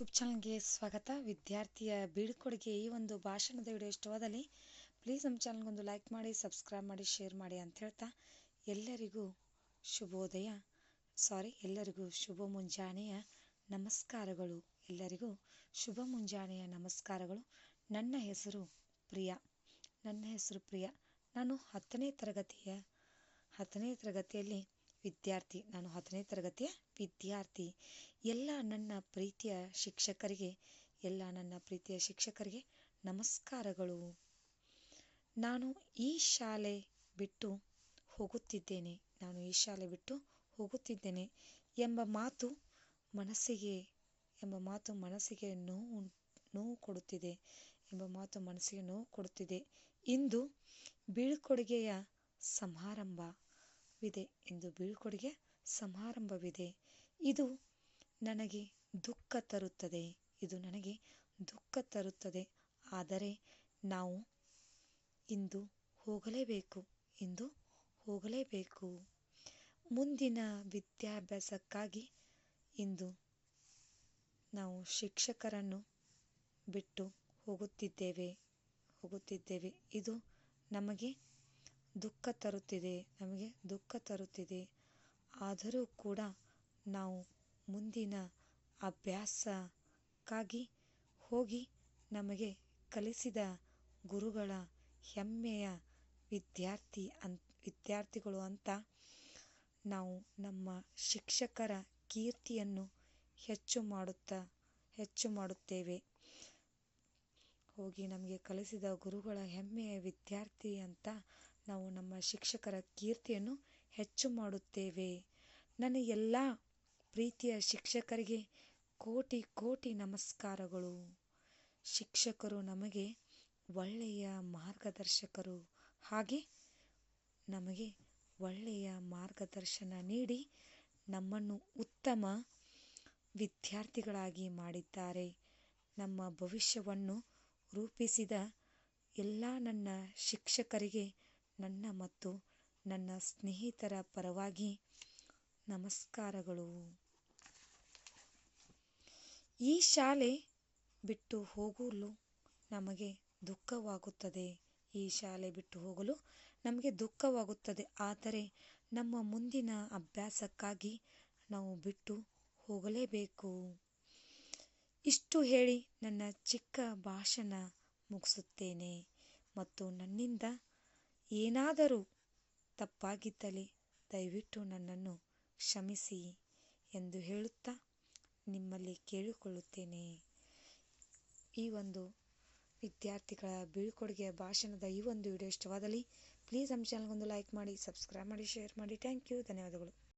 YouTube ಚಾನಲ್ಗೆ ಸ್ವಾಗತ. ವಿದ್ಯಾರ್ಥಿಯ ಬೀಳ್ಕೊಡುಗೆ ಈ ಒಂದು ಭಾಷಣದ ವಿಡಿಯೋ ಇಷ್ಟವಾದಲ್ಲಿ ಪ್ಲೀಸ್ ನಮ್ಮ ಚಾನಲ್ಗೊಂದು ಲೈಕ್ ಮಾಡಿ, ಸಬ್ಸ್ಕ್ರೈಬ್ ಮಾಡಿ, ಶೇರ್ ಮಾಡಿ ಅಂತ ಹೇಳ್ತಾ ಎಲ್ಲರಿಗೂ ಶುಭೋದಯ. ಸಾರಿ, ಎಲ್ಲರಿಗೂ ಶುಭ ಮುಂಜಾನೆಯ ನಮಸ್ಕಾರಗಳು. ಎಲ್ಲರಿಗೂ ಶುಭ ಮುಂಜಾನೆಯ ನಮಸ್ಕಾರಗಳು. ನನ್ನ ಹೆಸರು ಪ್ರಿಯಾ. ನನ್ನ ಹೆಸರು ಪ್ರಿಯಾ. ನಾನು ಹತ್ತನೇ ತರಗತಿಯ, ಹತ್ತನೇ ತರಗತಿಯಲ್ಲಿ ವಿದ್ಯಾರ್ಥಿ, ನಾನು ಹತ್ತನೇ ತರಗತಿಯ ವಿದ್ಯಾರ್ಥಿ. ಎಲ್ಲ ನನ್ನ ಪ್ರೀತಿಯ ಶಿಕ್ಷಕರಿಗೆ, ಎಲ್ಲ ನನ್ನ ಪ್ರೀತಿಯ ಶಿಕ್ಷಕರಿಗೆ ನಮಸ್ಕಾರಗಳು. ನಾನು ಈ ಶಾಲೆ ಬಿಟ್ಟು ಹೋಗುತ್ತಿದ್ದೇನೆ. ನಾನು ಈ ಶಾಲೆ ಬಿಟ್ಟು ಹೋಗುತ್ತಿದ್ದೇನೆ ಎಂಬ ಮಾತು ಮನಸ್ಸಿಗೆ, ಎಂಬ ಮಾತು ಮನಸ್ಸಿಗೆ ನೋವು ನೋವು ಕೊಡುತ್ತಿದೆ, ಎಂಬ ಮಾತು ಮನಸ್ಸಿಗೆ ನೋವು ಕೊಡುತ್ತಿದೆ. ಇಂದು ಬೀಳ್ಕೊಡುಗೆಯ ಸಮಾರಂಭವಿದೆ ಎಂದು ಬೀಳ್ಕೊಡುಗೆ ಸಮಾರಂಭವಿದೆ. ಇದು ನನಗೆ ದುಃಖ ತರುತ್ತದೆ. ಇದು ನನಗೆ ದುಃಖ ತರುತ್ತದೆ. ಆದರೆ ನಾವು ಇಂದು ಹೋಗಲೇಬೇಕು ಇಂದು ಹೋಗಲೇಬೇಕು. ಮುಂದಿನ ವಿದ್ಯಾಭ್ಯಾಸಕ್ಕಾಗಿ ಇಂದು ನಾವು ಶಿಕ್ಷಕರನ್ನು ಬಿಟ್ಟು ಹೋಗುತ್ತಿದ್ದೇವೆ ಹೋಗುತ್ತಿದ್ದೇವೆ. ಇದು ನಮಗೆ ದುಃಖ ತರುತ್ತಿದೆ, ನಮಗೆ ದುಃಖ ತರುತ್ತಿದೆ. ಆದರೂ ಕೂಡ ನಾವು ಮುಂದಿನ ಅಭ್ಯಾಸಕ್ಕಾಗಿ ಹೋಗಿ ನಮಗೆ ಕಲಿಸಿದ ಗುರುಗಳ ಹೆಮ್ಮೆಯ ವಿದ್ಯಾರ್ಥಿ ಅನ್ ವಿದ್ಯಾರ್ಥಿಗಳು ಅಂತ ನಾವು ನಮ್ಮ ಶಿಕ್ಷಕರ ಕೀರ್ತಿಯನ್ನು ಹೆಚ್ಚು ಮಾಡುತ್ತಾ, ಹೆಚ್ಚು ಮಾಡುತ್ತೇವೆ. ಹೋಗಿ ನಮಗೆ ಕಲಿಸಿದ ಗುರುಗಳ ಹೆಮ್ಮೆಯ ವಿದ್ಯಾರ್ಥಿ ಅಂತ ನಾವು ನಮ್ಮ ಶಿಕ್ಷಕರ ಕೀರ್ತಿಯನ್ನು ಹೆಚ್ಚು ಮಾಡುತ್ತೇವೆ. ನನ್ನ ಎಲ್ಲ ಪ್ರೀತಿಯ ಶಿಕ್ಷಕರಿಗೆ ಕೋಟಿ ಕೋಟಿ ನಮಸ್ಕಾರಗಳು. ಶಿಕ್ಷಕರು ನಮಗೆ ಒಳ್ಳೆಯ ಮಾರ್ಗದರ್ಶಕರು. ಹಾಗೆ ನಮಗೆ ಒಳ್ಳೆಯ ಮಾರ್ಗದರ್ಶನ ನೀಡಿ ನಮ್ಮನ್ನು ಉತ್ತಮ ವಿದ್ಯಾರ್ಥಿಗಳಾಗಿ ಮಾಡಿದ್ದಾರೆ. ನಮ್ಮ ಭವಿಷ್ಯವನ್ನು ರೂಪಿಸಿದ ಎಲ್ಲ ನನ್ನ ಶಿಕ್ಷಕರಿಗೆ ನನ್ನ ಮತ್ತು ನನ್ನ ಸ್ನೇಹಿತರ ಪರವಾಗಿ ನಮಸ್ಕಾರಗಳು. ಈ ಶಾಲೆ ಬಿಟ್ಟು ಹೋಗಲು ನಮಗೆ ದುಃಖವಾಗುತ್ತದೆ. ಈ ಶಾಲೆ ಬಿಟ್ಟು ಹೋಗಲು ನಮಗೆ ದುಃಖವಾಗುತ್ತದೆ. ಆದರೆ ನಮ್ಮ ಮುಂದಿನ ಅಭ್ಯಾಸಕ್ಕಾಗಿ ನಾವು ಬಿಟ್ಟು ಹೋಗಲೇಬೇಕು. ಇಷ್ಟು ಹೇಳಿ ನನ್ನ ಚಿಕ್ಕ ಭಾಷಣ ಮುಗಿಸುತ್ತೇನೆ. ಮತ್ತು ನನ್ನಿಂದ ಏನಾದರೂ ತಪ್ಪಾಗಿದ್ದಲ್ಲಿ ದಯವಿಟ್ಟು ನನ್ನನ್ನು ಕ್ಷಮಿಸಿ ಎಂದು ಹೇಳುತ್ತಾ ನಿಮ್ಮಲ್ಲಿ ಕೇಳಿಕೊಳ್ಳುತ್ತೇನೆ. ಈ ಒಂದು ವಿದ್ಯಾರ್ಥಿಗಳ ಬೀಳ್ಕೊಡುಗೆಯ ಭಾಷಣದ ಈ ಒಂದು ವಿಡಿಯೋ ಇಷ್ಟವಾದಲ್ಲಿ ಪ್ಲೀಸ್ ನಮ್ಮ ಚಾನಲ್ಗೊಂದು ಲೈಕ್ ಮಾಡಿ ಸಬ್ಸ್ಕ್ರೈಬ್ ಮಾಡಿ ಶೇರ್ ಮಾಡಿ. ಥ್ಯಾಂಕ್ ಯು ಧನ್ಯವಾದಗಳು.